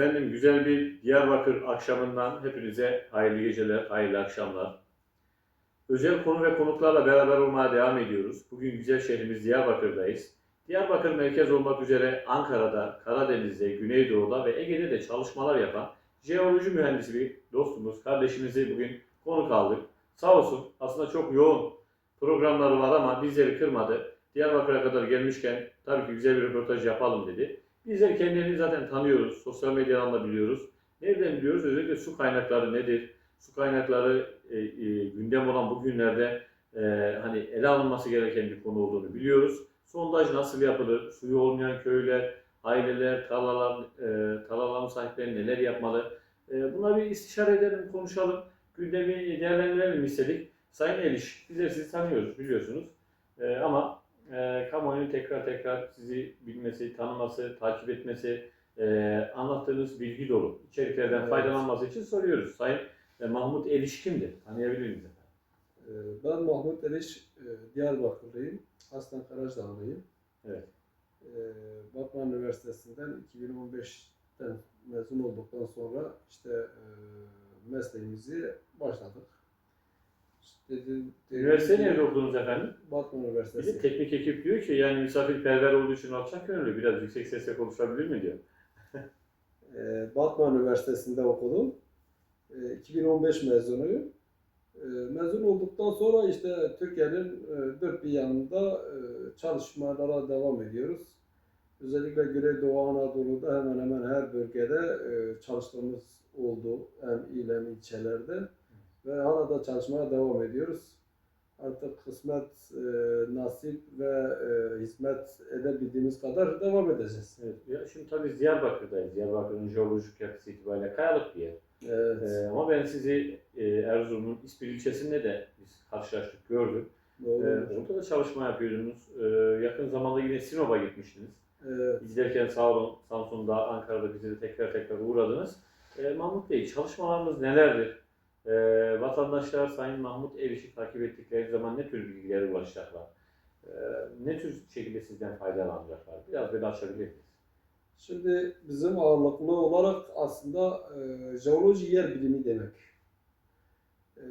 Efendim güzel bir Diyarbakır akşamından hepinize hayırlı geceler, hayırlı akşamlar. Özel konu ve konuklarla beraber olmaya devam ediyoruz. Bugün güzel şehrimiz Diyarbakır'dayız. Diyarbakır merkez olmak üzere Ankara'da, Karadeniz'de, Güneydoğu'da ve Ege'de de çalışmalar yapan jeoloji mühendisi bir dostumuz, kardeşimizi bugün konuk aldık. Sağ olsun aslında çok yoğun programları var ama bizleri kırmadı. Diyarbakır'a kadar gelmişken tabii ki güzel bir röportaj yapalım dedi. Bizler kendilerini zaten tanıyoruz. Sosyal medyadan da biliyoruz. Nereden biliyoruz? Özellikle su kaynakları nedir? Su kaynakları e, e, gündem olan bu günlerde e, hani ele alınması gereken bir konu olduğunu biliyoruz. Sondaj nasıl yapılır? Suyu olmayan köyler, aileler, tarlalar, e, tarlaların sahipleri neler yapmalı? E, buna bir istişare edelim, konuşalım. Gündemi değerlendirelim istedik. Sayın Eliş, bizler sizi tanıyoruz biliyorsunuz. E, ama e, kamuoyunun tekrar tekrar sizi bilmesi, tanıması, takip etmesi, e, anlattığınız bilgi dolu içeriklerden Evet. faydalanması için soruyoruz. Sayın e, Mahmut Eliş kimdir? Tanıyabilir miyiz efendim? Ee, Ben Mahmut Eriş, e, Diyarbakırlıyım. Aslen Karacaağlıyım. Evet. Ee, Batman Üniversitesi'nden 2015'ten mezun olduktan sonra işte e, mesleğimizi başladık. Üniversite nerede okudunuz efendim? Batman Üniversitesi. teknik ekip diyor ki yani misafirperver olduğu için alçak gönüllü biraz yüksek sesle konuşabilir mi diyor. Ee, Batman Üniversitesi'nde okudum. Ee, 2015 mezunuyum. Ee, Mezun olduktan sonra işte Türkiye'nin e, dört bir yanında e, çalışmalara devam ediyoruz. Özellikle Güneydoğu Anadolu'da hemen hemen her bölgede e, çalıştığımız oldu. Hem il hem ilçelerde. Ve hala da çalışmaya devam ediyoruz. Artık kısmet, e, nasip ve e, hizmet edebildiğimiz kadar devam edeceğiz. Evet. Ya şimdi tabii Diyarbakır'dayız. Diyarbakır'ın jeolojik yapısı itibariyle kayalık bir yer. Evet. Ee, ama ben sizi e, Erzurum'un İspir ilçesinde de biz karşılaştık, gördüm. Doğru. Ee, orada da çalışma yapıyordunuz. Ee, yakın zamanda yine Sinop'a gitmiştiniz. Evet. İzlerken sağ olun Samsun'da, Ankara'da bizi de tekrar tekrar uğradınız. Ee, Mahmut Bey, çalışmalarınız nelerdir? Ee, vatandaşlar Sayın Mahmut Eriş'i takip ettikleri zaman ne tür bilgilere ulaşacaklar? Ee, ne tür şekilde sizden faydalanacaklar? Biraz böyle açabilir miyiz? Şimdi bizim ağırlıklı olarak aslında e, jeoloji yer bilimi demek. E,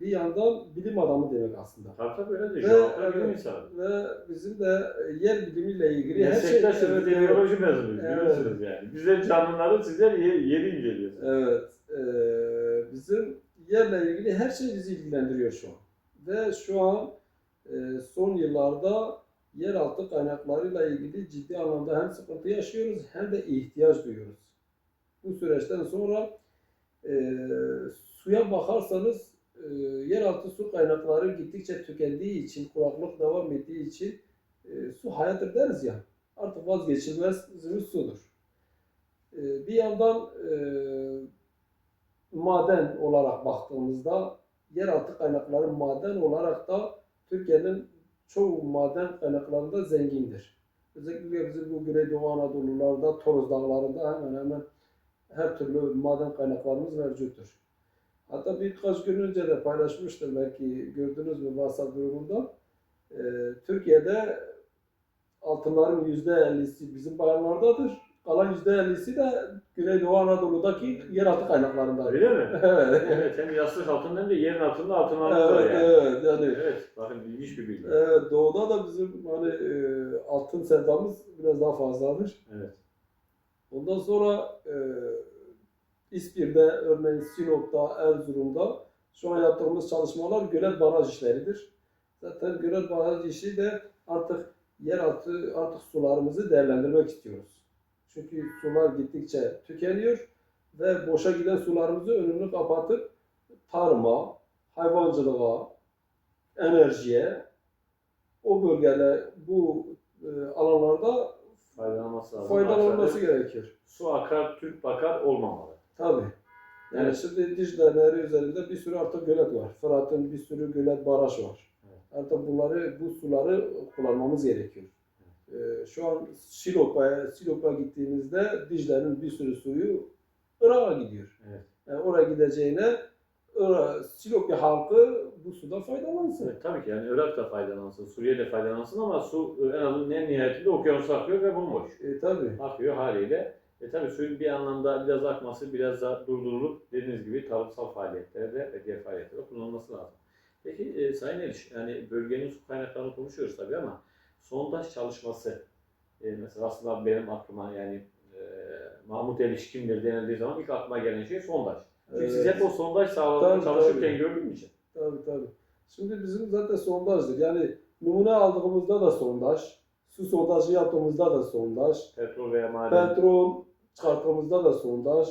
bir yandan bilim adamı demek aslında. Tabii tabii öyle de. Ve, bilim evet, insanı. ve bizim de e, yer bilimiyle ilgili her şey... Meslektaşsınız, Evet, biyoloji mezunuyuz Evet. biliyorsunuz yani. Bizler canlıları, sizler yeri, yeri inceliyorsunuz. Evet. e, bizim yerle ilgili her şey bizi ilgilendiriyor şu an. Ve şu an e, son yıllarda yeraltı kaynaklarıyla ilgili ciddi anlamda hem sıkıntı yaşıyoruz hem de ihtiyaç duyuyoruz. Bu süreçten sonra e, suya bakarsanız e, yeraltı su kaynakları gittikçe tükendiği için, kuraklık devam ettiği için e, su hayattır deriz ya. Artık vazgeçilmezimiz sudur. E, bir yandan e, maden olarak baktığımızda yeraltı kaynakları maden olarak da Türkiye'nin çoğu maden kaynaklarında zengindir. Özellikle bizim bu Güneydoğu Anadolu'larda, Toros Dağları'nda hemen hemen her türlü maden kaynaklarımız mevcuttur. Hatta birkaç gün önce de paylaşmıştım belki gördünüz mü WhatsApp grubunda. Ee, Türkiye'de altınların %50'si bizim bayanlardadır. Kalan %50'si de Güneydoğu Anadolu'daki yeraltı kaynaklarındadır. Öyle mi? evet. evet, hem yastık altında hem de yerin altında altınlarımız var Evet, yani. evet. Yani Evet, bakın ilginç bir bilgi. Evet, doğuda da bizim hani e, altın sevdamız biraz daha fazladır. Evet. Ondan sonra e, İspir'de, örneğin Sinop'ta, Erzurum'da şu an yaptığımız çalışmalar gölet baraj işleridir. Zaten gölet baraj işi de artık yeraltı artık sularımızı değerlendirmek istiyoruz. Çünkü sular gittikçe tükeniyor ve boşa giden sularımızı önünü kapatıp tarıma, hayvancılığa, enerjiye, o bölgeler, bu e, alanlarda Faydalanması lazım. faydalanması gerekiyor. Su akar, Türk bakar olmamalı. Tabii. Yani Evet. şimdi Dicle Nehri üzerinde bir sürü artık gölet var. Fırat'ın bir sürü gölet, baraj var. Evet. Artık bunları, bu suları kullanmamız gerekiyor. Ee, şu an Silop'a, Silop'a gittiğimizde Dicle'nin bir sürü suyu Irak'a gidiyor. Evet. Yani oraya gideceğine Irak, Silopya halkı bu sudan faydalansın. Evet, tabii ki yani Irak da faydalansın, Suriye de faydalansın ama su e, en azından en nihayetinde okyanusa akıyor ve bomboş. E, tabii. Akıyor haliyle. E tabii suyun bir anlamda biraz akması, biraz da durdurulup dediğiniz gibi tarımsal faaliyetlerde ve diğer faaliyetlerde kullanılması lazım. Peki e, Sayın Eriş, yani bölgenin su kaynaklarını konuşuyoruz tabii ama sondaj çalışması e, mesela aslında benim aklıma yani e, Mahmut Eriş kimdir denildiği zaman ilk aklıma gelen şey sondaj. Çünkü siz hep o sondaj Tabii, çalışırken tabii. gördüğüm için. Tabii tabii. Şimdi bizim zaten sondajdır. Yani numune aldığımızda da sondaj, su sondajı yaptığımızda da sondaj, Petrol veya maden. petrol çıkarttığımızda da sondaj,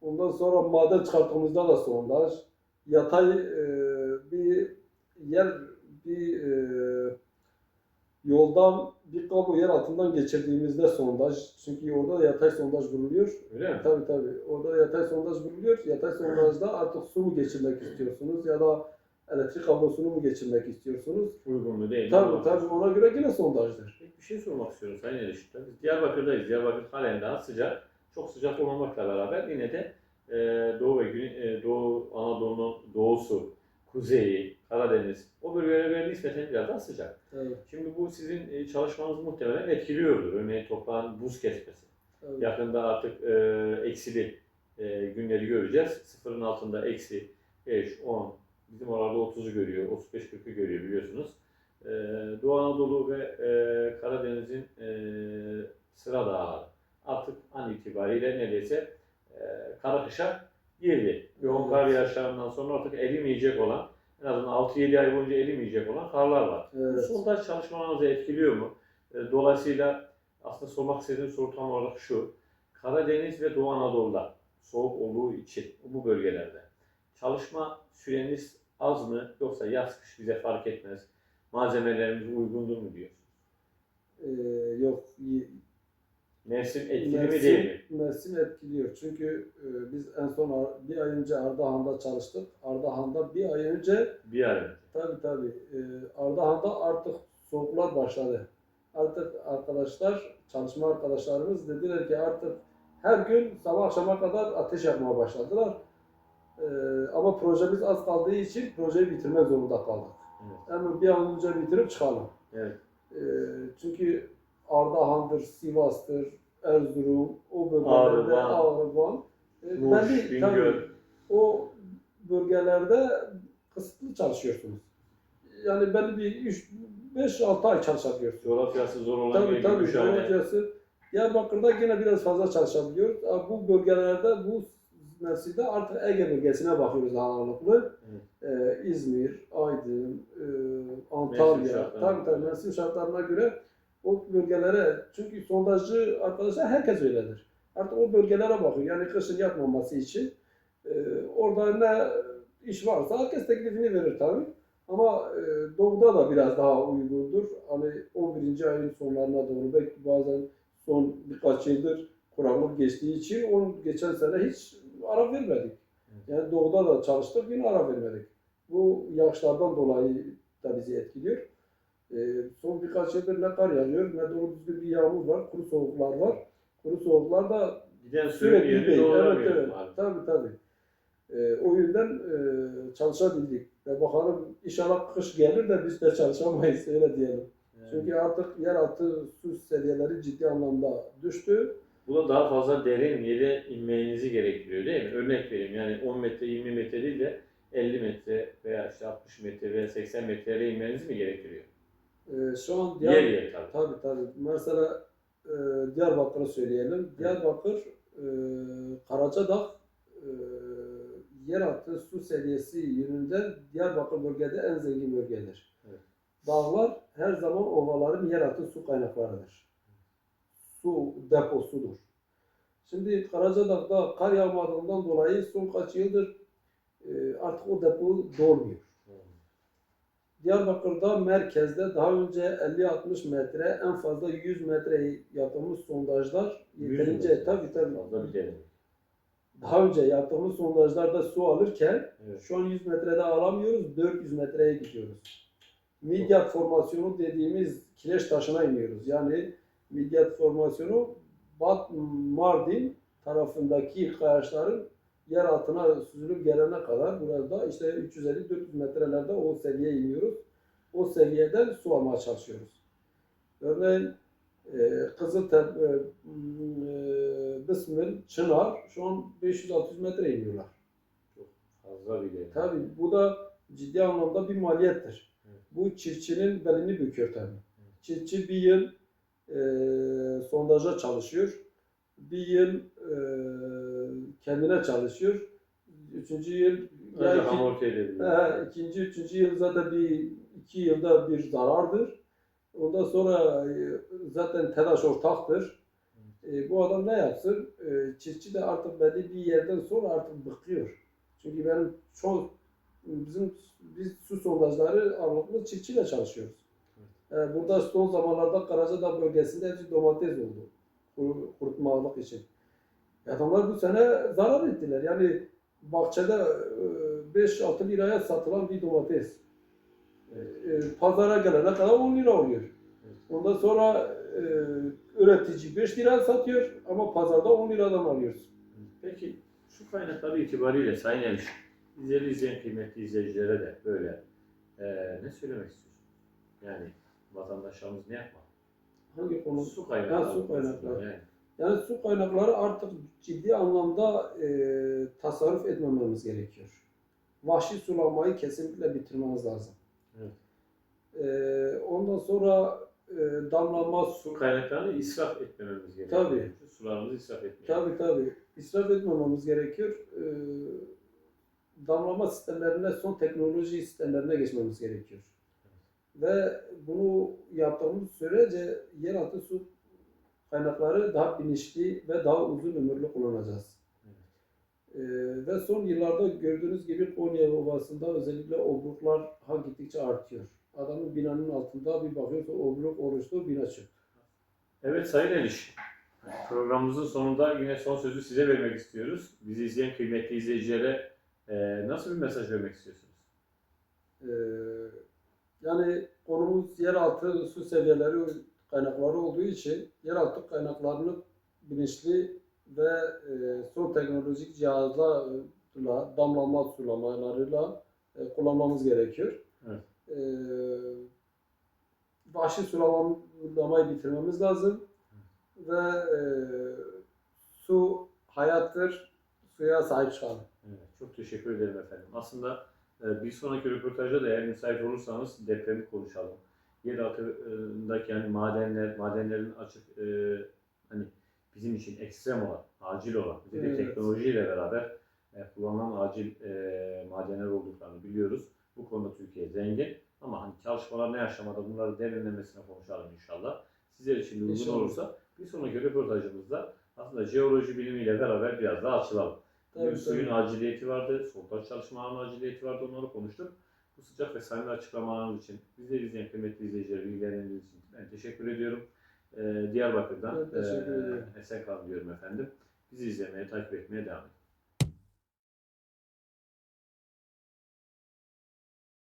ondan sonra maden çıkarttığımızda da sondaj, yatay e, bir yer bir e, yoldan bir kablo yer altından geçirdiğimizde sondaj. Çünkü orada yatay sondaj bulunuyor. Öyle mi? Tabii tabii. Orada yatay sondaj bulunuyor. Yatay sondajda artık su mu geçirmek istiyorsunuz ya da elektrik kablosunu mu geçirmek istiyorsunuz? Uygun mu değil mi? Tabii Ona tabii ona göre yine sondajdır. Peki bir şey sormak istiyorum Sayın Erişit. Biz Diyarbakır'dayız. Diyarbakır halen daha sıcak. Çok sıcak olmamakla beraber yine de e, Doğu ve Güney, e, Doğu Anadolu'nun doğusu, kuzeyi, Karadeniz o bölgelere göre nispeten biraz daha sıcak. Evet, Şimdi bu sizin e, çalışmanızı muhtemelen etkiliyordur. Örneğin toprağın buz kesmesi. evet. Yakında artık e, eksili e, günleri göreceğiz. Sıfırın altında eksi 5, 10, bizim oralarda 30'u görüyor, 35-40'ı görüyor biliyorsunuz. E, Doğu Anadolu ve e, Karadeniz'in e, sıra dağları artık an itibariyle neredeyse e, kara kışa girdi. Yoğun kar yağışlarından sonra artık erimeyecek olan, en azından 6-7 ay boyunca erimeyecek olan karlar var. Evet. sondaj çalışmalarınızı etkiliyor mu? E, Dolayısıyla aslında sormak istediğim soru tam olarak şu. Karadeniz ve Doğu Anadolu'da soğuk olduğu için bu bölgelerde çalışma süreniz az mı yoksa yaz kış bize fark etmez. Malzemelerimiz uygundur mu diyor. Ee, yok Mevsim etkili mi değil mi? mevsim etkiliyor. Çünkü e, biz en son Ar- bir ay önce Ardahan'da çalıştık. Ardahan'da bir ay önce Bir ay önce. Tabii tabii. Ee, Ardahan'da artık soğuklar başladı. Artık arkadaşlar, çalışma arkadaşlarımız dediler ki artık her gün sabah akşama kadar ateş yakmaya başladılar. Ee, ama projemiz az kaldığı için projeyi bitirmek zorunda kaldık. Evet. Ama bir an önce bitirip çıkalım. Evet. Ee, çünkü Ardahan'dır, Sivas'tır, Erzurum, o bölgelerde Ağrı, Van, Ağrı, Van. Ee, Muş, belli- tabii, o bölgelerde kısıtlı çalışıyorsunuz. Yani belli bir 5-6 ay çalışabiliyorsunuz. Coğrafyası zor olan Tabii tabii. Coğrafyası. Diyarbakır'da yine biraz fazla çalışabiliyoruz. Bu bölgelerde bu mevsimde artık Ege bölgesine bakıyoruz ağırlıklı. Ee, İzmir, Aydın, e, Antalya. Tabii tabii mevsim şartlarına göre o bölgelere çünkü sondajcı arkadaşlar herkes öyledir. Artık o bölgelere bakıyor. Yani kışın yapmaması için e, orada ne iş varsa herkes teklifini verir tabii. Ama e, doğuda da biraz daha uygundur. Hani 11. ayın sonlarına doğru belki bazen son birkaç yıldır kuraklık geçtiği için onu geçen sene hiç ara vermedik. Yani doğuda da çalıştık yine ara vermedik. Bu yağışlardan dolayı da bizi etkiliyor. E, son birkaç yıldır ne kar yağıyor ne doğru düzgün bir yağmur var. Kuru soğuklar var. Kuru soğuklar da Giden Sürekli değil. Evet, evet. Tabii tabii. Ee, o yüzden e, çalışabildik. Ve bakalım inşallah kış gelir de biz de çalışamayız öyle diyelim. Yani Çünkü artık yeraltı su seviyeleri ciddi anlamda düştü. Bu da daha fazla derin yere inmenizi gerektiriyor değil mi? Örnek vereyim yani 10 metre 20 metre değil de 50 metre veya işte 60 metre veya 80 metreye inmenizi mi gerektiriyor? Ee, şu an Yer Diyar... yer tabii. Tabii tabii. Mesela e, Diyarbakır'ı söyleyelim. Diyarbakır, e, Karacadağ e, yeraltı su seviyesi yönünden Diyarbakır bölgede en zengin bölgedir. Evet. Dağlar her zaman ovaların yeraltı su kaynaklarıdır. Su deposudur. Şimdi Karacadağ'da kar yağmadığından dolayı son kaç yıldır e, artık o depo dolmuyor. Diyarbakır'da merkezde daha önce 50-60 metre en fazla 100 metre yaptığımız sondajlar yeterince tabii tabii daha önce yaptığımız sondajlarda su alırken Evet. şu an 100 metrede alamıyoruz 400 metreye gidiyoruz. Midyat formasyonu dediğimiz kireç taşına iniyoruz. Yani midyat formasyonu Bat Mardin tarafındaki kayaçların yer altına süzülüp gelene kadar burada işte 350-400 metrelerde o seviyeye iniyoruz. O seviyeden su almaya çalışıyoruz. Örneğin e, Kızıltepe, e, Bismil, Çınar şu an 500-600 metre iniyorlar. Fazla bile. Tabii bu da ciddi anlamda bir maliyettir. Evet. Bu çiftçinin belini büküyor tabii. Çiftçi bir yıl e, sondaja çalışıyor. Bir yıl e, kendine çalışıyor. Üçüncü yıl Önce ya iki- amorti. He, ikinci, üçüncü yıl zaten bir iki yılda bir zarardır. Ondan sonra e, zaten telaş ortaktır. E, bu adam ne yapsın? E, çiftçi de artık belli bir yerden sonra artık bıkıyor. Çünkü benim çok bizim biz su sondajları ağırlıklı çiftçiyle çalışıyoruz. E, burada son zamanlarda Karacadağ bölgesinde hepsi domates oldu. Kuru- Kurutmalık için. Adamlar bu sene zarar ettiler. Yani bahçede e, 5-6 liraya satılan bir domates. E, Pazara gelene kadar 10 lira oluyor. Ondan sonra e, üretici 5 lira satıyor ama pazarda 10 liradan alıyoruz. Peki şu kaynakları itibariyle Sayın Eriş, bizleri izleyen kıymetli izleyicilere de böyle eee, ne söylemek istiyorsunuz? Yani vatandaşlarımız ne yapmalı? Hangi konu? Su kaynakları. Ha, su kaynakları. Yani. Yani su kaynakları artık ciddi anlamda e, tasarruf etmememiz gerekiyor. Vahşi sulamayı kesinlikle bitirmemiz lazım. Evet. E, ondan sonra e, damlama su kaynaklarını israf etmememiz gerekiyor. Tabii. Sularımızı israf etmeyelim. Tabii tabii. İsraf etmememiz gerekiyor. Ee, damlama sistemlerine, son teknoloji sistemlerine geçmemiz gerekiyor. Ve bunu yaptığımız sürece yeraltı su kaynakları daha bilinçli ve daha uzun ömürlü kullanacağız. Ee, ve son yıllarda gördüğünüz gibi Konya Ovası'nda özellikle obruklar ha gittikçe artıyor. Adamın binanın altında bir bakıyorsa obruk oluştu, bina çıktı. Evet Sayın Eriş, programımızın sonunda yine son sözü size vermek istiyoruz. Bizi izleyen kıymetli izleyicilere eee, nasıl bir mesaj vermek istiyorsunuz? Ee, yani konumuz yeraltı su seviyeleri kaynakları olduğu için yeraltı kaynaklarını bilinçli ve e, son teknolojik cihazlarla, damlama sulamalarıyla e, kullanmamız gerekiyor. Evet. E, vahşi sulamamayı bitirmemiz lazım ve e, su hayattır, suya sahip çıkalım. Evet, çok teşekkür ederim efendim. Aslında e, bir sonraki röportajda da eğer müsait olursanız depremi konuşalım. Yer altındaki yani madenler, madenlerin açık e, hani bizim için ekstrem olan, acil olan, bir de Evet. teknolojiyle beraber e, kullanılan acil e, madenler olduklarını biliyoruz. Bu konuda Türkiye zengin ama hani çalışmalar ne aşamada bunları derinlemesine konuşalım inşallah. Sizler için de uygun olursa bir sonraki röportajımızda aslında jeoloji bilimiyle beraber biraz daha açılalım. Tabii, suyun aciliyeti vardı, sondaj çalışmalarının aciliyeti vardı, onları konuştuk. Bu sıcak ve samimi açıklamalarınız için, bizleri izleyen kıymetli izleyicileri bilgilendirdiğiniz için ben teşekkür ediyorum. Ee, Diyarbakır'dan Ben teşekkür ee, esen kalın diyorum efendim. Bizi izlemeye, takip etmeye devam edin.